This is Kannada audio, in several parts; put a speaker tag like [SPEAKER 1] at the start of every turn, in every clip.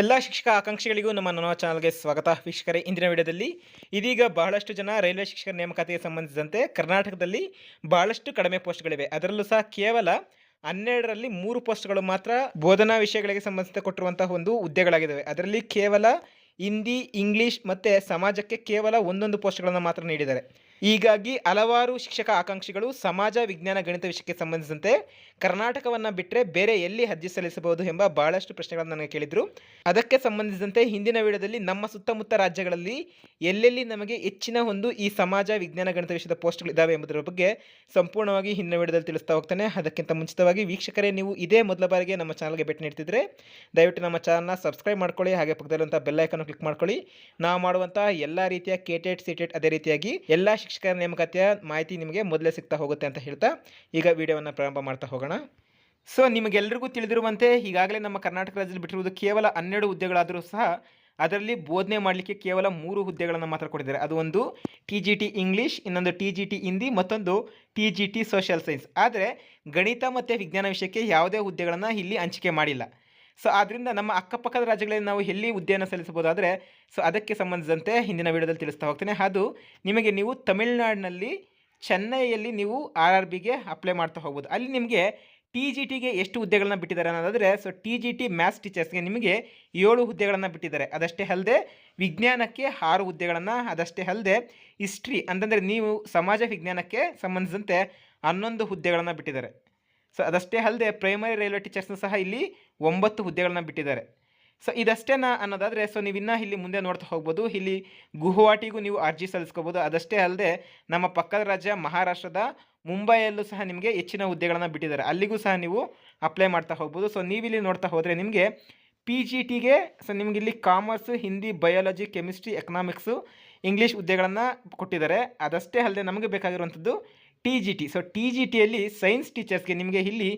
[SPEAKER 1] ಎಲ್ಲ ಶಿಕ್ಷಕ ಆಕಾಂಕ್ಷಿಗಳಿಗೂ ನಮ್ಮ ನನ್ನ ಚಾನಲ್ಗೆ ಸ್ವಾಗತ. ವೀಕ್ಷಕರೇ, ಇಂದಿನ ವಿಡಿಯೋದಲ್ಲಿ ಇದೀಗ ಬಹಳಷ್ಟು ಜನ ರೈಲ್ವೆ ಶಿಕ್ಷಕರ ನೇಮಕಾತಿಗೆ ಸಂಬಂಧಿಸಿದಂತೆ ಕರ್ನಾಟಕದಲ್ಲಿ ಬಹಳಷ್ಟು ಕಡಿಮೆ ಪೋಸ್ಟ್ಗಳಿವೆ. ಅದರಲ್ಲೂ ಸಹ ಕೇವಲ ಹನ್ನೆರಡರಲ್ಲಿ ಮೂರು ಪೋಸ್ಟ್ಗಳು ಮಾತ್ರ ಬೋಧನಾ ವಿಷಯಗಳಿಗೆ ಸಂಬಂಧಿಸಿದ ಕೊಟ್ಟಿರುವಂತಹ ಒಂದು ಹುದ್ದೆಗಳಾಗಿದ್ದಾವೆ. ಅದರಲ್ಲಿ ಕೇವಲ ಹಿಂದಿ, ಇಂಗ್ಲಿಷ್ ಮತ್ತು ಸಮಾಜಕ್ಕೆ ಕೇವಲ ಒಂದೊಂದು ಪೋಸ್ಟ್ಗಳನ್ನು ಮಾತ್ರ ನೀಡಿದ್ದಾರೆ. ಹೀಗಾಗಿ ಹಲವಾರು ಶಿಕ್ಷಕ ಆಕಾಂಕ್ಷಿಗಳು ಸಮಾಜ, ವಿಜ್ಞಾನ, ಗಣಿತ ವಿಷಯಕ್ಕೆ ಸಂಬಂಧಿಸಿದಂತೆ ಕರ್ನಾಟಕವನ್ನು ಬಿಟ್ಟರೆ ಬೇರೆ ಎಲ್ಲಿ ಅರ್ಜಿ ಸಲ್ಲಿಸಬಹುದು ಎಂಬ ಬಹಳಷ್ಟು ಪ್ರಶ್ನೆಗಳನ್ನು ನನಗೆ ಕೇಳಿದರು. ಅದಕ್ಕೆ ಸಂಬಂಧಿಸಿದಂತೆ ಹಿಂದಿನ ವಿಡಿಯೋದಲ್ಲಿ ನಮ್ಮ ಸುತ್ತಮುತ್ತ ರಾಜ್ಯಗಳಲ್ಲಿ ಎಲ್ಲೆಲ್ಲಿ ನಮಗೆ ಹೆಚ್ಚಿನ ಒಂದು ಈ ಸಮಾಜ, ವಿಜ್ಞಾನ, ಗಣಿತ ವಿಷಯದ ಪೋಸ್ಟ್ಗಳಿದ್ದಾವೆ ಎಂಬುದರ ಬಗ್ಗೆ ಸಂಪೂರ್ಣವಾಗಿ ಹಿಂದಿನ ವಿಡಿಯೋದಲ್ಲಿ ತಿಳಿಸ್ತಾ ಹೋಗ್ತಾನೆ. ಅದಕ್ಕಿಂತ ಮುಂಚಿತವಾಗಿ ವೀಕ್ಷಕರೇ, ನೀವು ಇದೇ ಮೊದಲ ಬಾರಿಗೆ ನಮ್ಮ ಚಾನಲ್ಗೆ ಭೇಟಿ ನೀಡ್ತಿದ್ರೆ ದಯವಿಟ್ಟು ನಮ್ಮ ಚಾನಲ್ನ ಸಬ್ಸ್ಕ್ರೈಬ್ ಮಾಡ್ಕೊಳ್ಳಿ, ಹಾಗೆ ಪಕ್ಕದಲ್ಲಿರುವಂಥ ಬೆಲ್ಲೈಕನ್ನು ಕ್ಲಿಕ್ ಮಾಡ್ಕೊಳ್ಳಿ. ನಾವು ಮಾಡುವಂಥ ಎಲ್ಲ ರೀತಿಯ ಕೇಟೆಟ್ ಸಿಟೆಟ್ ಅದೇ ರೀತಿಯಾಗಿ ಎಲ್ಲ ಶಿಕ್ಷಕರ ನೇಮಕಾತಿಯ ಮಾಹಿತಿ ನಿಮಗೆ ಮೊದಲೇ ಸಿಗ್ತಾ ಹೋಗುತ್ತೆ ಅಂತ ಹೇಳ್ತಾ ಈಗ ವಿಡಿಯೋವನ್ನು ಪ್ರಾರಂಭ ಮಾಡ್ತಾ ಹೋಗೋಣ. ಸೊ ನಿಮಗೆಲ್ಲರಿಗೂ ತಿಳಿದಿರುವಂತೆ ಈಗಾಗಲೇ ನಮ್ಮ ಕರ್ನಾಟಕ ರಾಜ್ಯದಲ್ಲಿ ಬಿಟ್ಟಿರುವುದು ಕೇವಲ ಹನ್ನೆರಡು ಹುದ್ದೆಗಳಾದರೂ ಸಹ ಅದರಲ್ಲಿ ಬೋಧನೆ ಮಾಡಲಿಕ್ಕೆ ಕೇವಲ ಮೂರು ಹುದ್ದೆಗಳನ್ನು ಮಾತ್ರ ಕೊಟ್ಟಿದ್ದಾರೆ. ಅದು ಒಂದು ಟಿ ಜಿ ಟಿ ಇಂಗ್ಲೀಷ್ ಇನ್ನೊಂದು ಟಿ ಜಿ ಟಿ ಹಿಂದಿ ಮತ್ತೊಂದು T G T social science ಆದರೆ ಗಣಿತ ಮತ್ತು ವಿಜ್ಞಾನ ವಿಷಯಕ್ಕೆ ಯಾವುದೇ ಹುದ್ದೆಗಳನ್ನು ಇಲ್ಲಿ ಹಂಚಿಕೆ ಮಾಡಿಲ್ಲ. ಸೊ ಆದ್ದರಿಂದ ನಮ್ಮ ಅಕ್ಕಪಕ್ಕದ ರಾಜ್ಯಗಳಲ್ಲಿ ನಾವು ಎಲ್ಲಿ ಉದ್ಯಾನ ಸಲ್ಲಿಸಬಹುದಾದರೆ, ಸೊ ಅದಕ್ಕೆ ಸಂಬಂಧಿಸಿದಂತೆ ಹಿಂದಿನ ವಿಡಿಯೋದಲ್ಲಿ ತಿಳಿಸ್ತಾ ಹೋಗ್ತೇನೆ. ಅದು ನಿಮಗೆ ನೀವು ತಮಿಳುನಾಡಿನಲ್ಲಿ, ಚೆನ್ನೈಯಲ್ಲಿ ನೀವು ಆರ್ ಆರ್ ಬಿಗೆ ಅಪ್ಲೈ ಮಾಡ್ತಾ ಹೋಗ್ಬೋದು. ಅಲ್ಲಿ ನಿಮಗೆ ಟಿ ಜಿ ಟಿಗೆ ಎಷ್ಟು ಹುದ್ದೆಗಳನ್ನ ಬಿಟ್ಟಿದ್ದಾರೆ ಅನ್ನೋದಾದರೆ, so T G T maths ಟೀಚರ್ಸ್ಗೆ ನಿಮಗೆ ಏಳು ಹುದ್ದೆಗಳನ್ನು ಬಿಟ್ಟಿದ್ದಾರೆ. ಅದಷ್ಟೇ ಅಲ್ಲದೆ, ವಿಜ್ಞಾನಕ್ಕೆ ಆರು ಹುದ್ದೆಗಳನ್ನು, ಅದಷ್ಟೇ ಅಲ್ಲದೆ ಹಿಸ್ಟ್ರಿ, ಅಂತಂದರೆ ನೀವು ಸಮಾಜ ವಿಜ್ಞಾನಕ್ಕೆ ಸಂಬಂಧಿಸಿದಂತೆ ಹನ್ನೊಂದು ಹುದ್ದೆಗಳನ್ನು ಬಿಟ್ಟಿದ್ದಾರೆ. ಸೊ ಅದಷ್ಟೇ ಅಲ್ಲದೆ ಪ್ರೈಮರಿ ರೈಲ್ವೆ ಟೀಚರ್ಸ್ನ ಸಹ ಇಲ್ಲಿ ಒಂಬತ್ತು ಹುದ್ದೆಗಳನ್ನ ಬಿಟ್ಟಿದ್ದಾರೆ. ಸೊ ಇದಷ್ಟೇನಾ ಅನ್ನೋದಾದರೆ ಸೊ ನೀವು ಇಲ್ಲಿ ಮುಂದೆ ನೋಡ್ತಾ ಹೋಗ್ಬೋದು. ಇಲ್ಲಿ ಗುವಾಹಟಿಗೂ ನೀವು ಅರ್ಜಿ ಸಲ್ಲಿಸ್ಕೋಬೋದು. ಅದಷ್ಟೇ ಅಲ್ಲದೆ, ನಮ್ಮ ಪಕ್ಕದ ರಾಜ್ಯ ಮಹಾರಾಷ್ಟ್ರದ ಮುಂಬೈಯಲ್ಲೂ ಸಹ ನಿಮಗೆ ಹೆಚ್ಚಿನ ಹುದ್ದೆಗಳನ್ನು ಬಿಟ್ಟಿದ್ದಾರೆ. ಅಲ್ಲಿಗೂ ಸಹ ನೀವು ಅಪ್ಲೈ ಮಾಡ್ತಾ ಹೋಗ್ಬೋದು. ಸೊ ನೀವಿಲ್ಲಿ ನೋಡ್ತಾ ಹೋದರೆ ನಿಮಗೆ ಪಿ ಜಿ ಟಿಗೆ ಸೊ ನಿಮಗೆ ಇಲ್ಲಿ commerce Hindi biology chemistry economics English ಹುದ್ದೆಗಳನ್ನು ಕೊಟ್ಟಿದ್ದಾರೆ. ಅದಷ್ಟೇ ಅಲ್ಲದೆ ನಮಗೆ ಬೇಕಾಗಿರುವಂಥದ್ದು T G T so T G ಟಿಯಲ್ಲಿ science ಟೀಚರ್ಸ್ಗೆ ನಿಮಗೆ ಇಲ್ಲಿ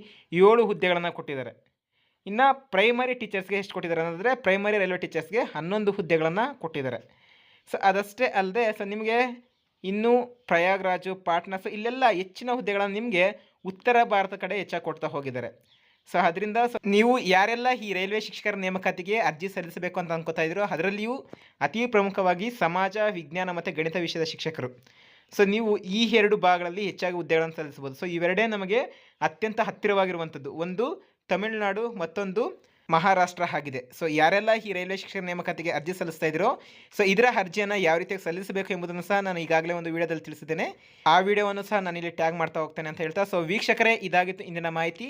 [SPEAKER 1] ಏಳು ಹುದ್ದೆಗಳನ್ನು ಕೊಟ್ಟಿದ್ದಾರೆ. ಇನ್ನು ಪ್ರೈಮರಿ ಟೀಚರ್ಸ್ಗೆ ಎಷ್ಟು ಕೊಟ್ಟಿದ್ದಾರೆ ಅಂದರೆ ಪ್ರೈಮರಿ ರೈಲ್ವೆ ಟೀಚರ್ಸ್ಗೆ ಹನ್ನೊಂದು ಹುದ್ದೆಗಳನ್ನು ಕೊಟ್ಟಿದ್ದಾರೆ. ಸೊ ಅದಷ್ಟೇ ಅಲ್ಲದೆ ಸೊ ನಿಮಗೆ ಇನ್ನೂ ಪ್ರಯಾಗ್ರಾಜು, ಪಾಟ್ನಾ ಸೊ ಇಲ್ಲೆಲ್ಲ ಹೆಚ್ಚಿನ ಹುದ್ದೆಗಳನ್ನು ನಿಮಗೆ ಉತ್ತರ ಭಾರತ ಕಡೆ ಹೆಚ್ಚಾಗಿ ಕೊಡ್ತಾ ಹೋಗಿದ್ದಾರೆ. ಸೊ ಅದರಿಂದ ಸೊ ನೀವು ಯಾರೆಲ್ಲ ಈ ರೈಲ್ವೆ ಶಿಕ್ಷಕರ ನೇಮಕಾತಿಗೆ ಅರ್ಜಿ ಸಲ್ಲಿಸಬೇಕು ಅಂತ ಅನ್ಕೋತಾ ಇದ್ರು, ಅದರಲ್ಲಿಯೂ ಅತಿ ಪ್ರಮುಖವಾಗಿ ಸಮಾಜ, ವಿಜ್ಞಾನ ಮತ್ತು ಗಣಿತ ವಿಷಯದ ಶಿಕ್ಷಕರು. ಸೊ ನೀವು ಈ ಎರಡು ಭಾಗಗಳಲ್ಲಿ ಹೆಚ್ಚಾಗಿ ಹುದ್ದೆಗಳನ್ನು ಸಲ್ಲಿಸಬಹುದು ಸೊ ಇವೆರಡೇ ನಮಗೆ ಅತ್ಯಂತ ಹತ್ತಿರವಾಗಿರುವಂಥದ್ದು. ಒಂದು ತಮಿಳುನಾಡು, ಮತ್ತೊಂದು ಮಹಾರಾಷ್ಟ್ರ ಆಗಿದೆ. ಸೊ ಯಾರೆಲ್ಲ ಈ ರೈಲ್ವೆ ಶಿಕ್ಷಣ ನೇಮಕಾತಿಗೆ ಅರ್ಜಿ ಸಲ್ಲಿಸ್ತಾ ಇದ್ರು ಸೊ ಇದರ ಅರ್ಜಿಯನ್ನು ಯಾವ ರೀತಿಯಾಗಿ ಸಲ್ಲಿಸಬೇಕು ಎಂಬುದನ್ನು ಸಹ ನಾನು ಈಗಾಗಲೇ ಒಂದು ವಿಡಿಯೋದಲ್ಲಿ ತಿಳಿಸಿದ್ದೇನೆ. ಆ ವಿಡಿಯೋವನ್ನು ಸಹ ನಾನು ಇಲ್ಲಿ ಟ್ಯಾಗ್ ಮಾಡ್ತಾ ಹೋಗ್ತೇನೆ ಅಂತ ಹೇಳ್ತಾ ಸೊ ವೀಕ್ಷಕರೇ, ಇದಾಗಿತ್ತು ಇಂದಿನ ಮಾಹಿತಿ.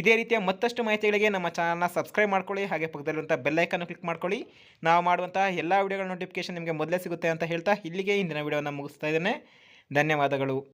[SPEAKER 1] ಇದೇ ರೀತಿಯ ಮತ್ತಷ್ಟು ಮಾಹಿತಿಗಳಿಗೆ ನಮ್ಮ ಚಾನಲ್ನ ಸಬ್ಸ್ಕ್ರೈಬ್ ಮಾಡ್ಕೊಳ್ಳಿ, ಹಾಗೆ ಪಕ್ಕದಲ್ಲಿರುವಂಥ ಬೆಲ್ಲೈಕನ್ನು ಕ್ಲಿಕ್ ಮಾಡ್ಕೊಳ್ಳಿ. ನಾವು ಮಾಡುವಂತಹ ಎಲ್ಲ ವಿಡಿಯೋಗಳ ನೋಟಿಫಿಕೇಶನ್ ನಿಮಗೆ ಮೊದಲೇ ಸಿಗುತ್ತೆ ಅಂತ ಹೇಳ್ತಾ, ಇಲ್ಲಿಗೆ ಇಂದಿನ ವಿಡಿಯೋನ ಮುಗಿಸ್ತಾ ಇದ್ದೇನೆ. ಧನ್ಯವಾದಗಳು.